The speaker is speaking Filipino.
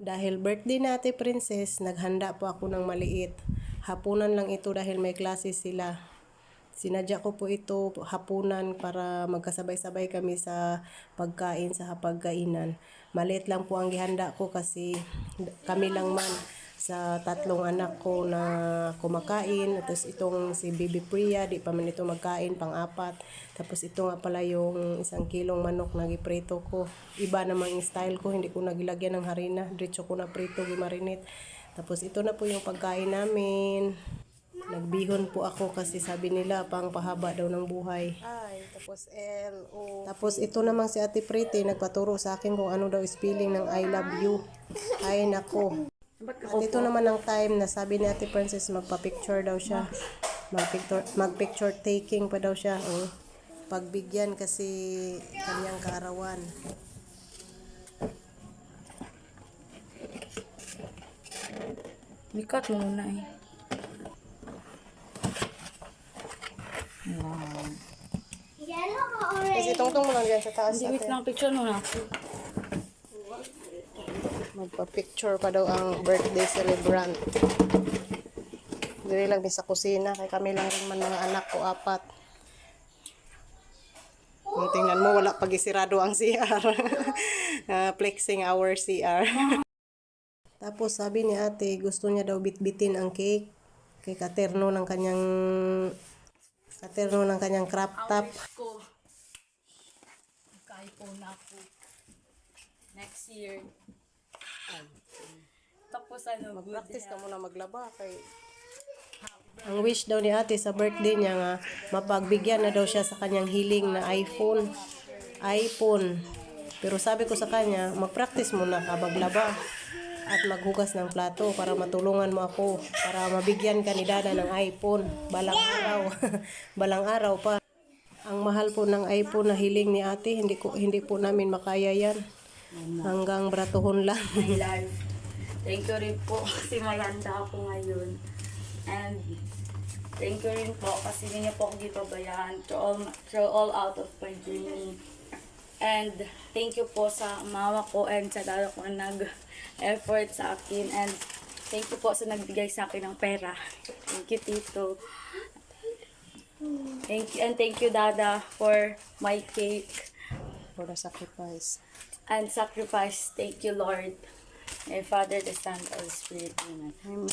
Dahil birthday na Princess, naghanda po ako ng maliit. Hapunan lang ito dahil may klase sila. Sinadya ko po ito hapunan para magkasabay-sabay kami sa pagkain sa hapagkainan. Maliit lang po ang gihanda ko kasi kami lang man sa tatlong anak ko na kumakain. Tapos itong si Baby Priya, di pa man ito magkain, pang-apat. Tapos ito nga pala yung isang kilong manok na giprito ko. Iba naman yung style ko, hindi ko nagilagyan ng harina. Diretso ko na prito, gimarinate. Tapos ito na po yung pagkain namin. Nagbihon po ako kasi sabi nila pang pahaba daw ng buhay. Ay, tapos L, O. Tapos ito namang si Ate Pretty nagpaturo sa akin kung ano daw spelling ng I love you. Ay, nako. At ito naman ang time na sabi ni Ate Princess magpa-picture daw siya. Mag-picture, mag-picture taking pa daw siya. Oh. Pagbigyan kasi kanyang kaarawan. Likat mo muna eh. Wow. Kasi tungtong mo lang dyan sa taas. Hindi, wait lang. Picture muna ako. Magpa-picture pa daw ang birthday celebrant. Dili lang sa kusina. Kay kami lang rin man mga anak ko, apat. Kung tingnan mo, wala pag isirado ang CR. Ah, flexing our CR. Tapos sabi ni ate, gusto niya daw bitbitin ang cake. Kay katerno ng kanyang katerno ng kanyang crop top. ko. Mag-iPhone ako. Next year. Tapos ano, good Practice ka muna maglaba kay ang wish daw ni ate sa birthday niya nga mapagbigyan na daw siya sa kanyang hiling na iPhone. iPhone. Pero sabi ko sa kanya, mag-practice muna ka maglaba at maghugas ng plato para matulungan mo ako para mabigyan ka ni dada ng iPhone balang araw balang araw pa ang mahal po ng iPhone na hiling ni ate hindi ko hindi po namin makaya yan hanggang bratohon lang my life. Thank you rin po kasi may handa ako ngayon. And thank you rin po kasi hindi niyo po ako dito bayan through all, through all out of my journey. And thank you po sa mama ko and sa dada ko na nag-effort sa akin. And thank you po sa nagbigay sa akin ng pera. Thank you, Tito. Thank you, and thank you, Dada, for my cake for the sacrifice and sacrifice. Thank you, Lord. My Father, the Son, and the Spirit. Amen. Amen.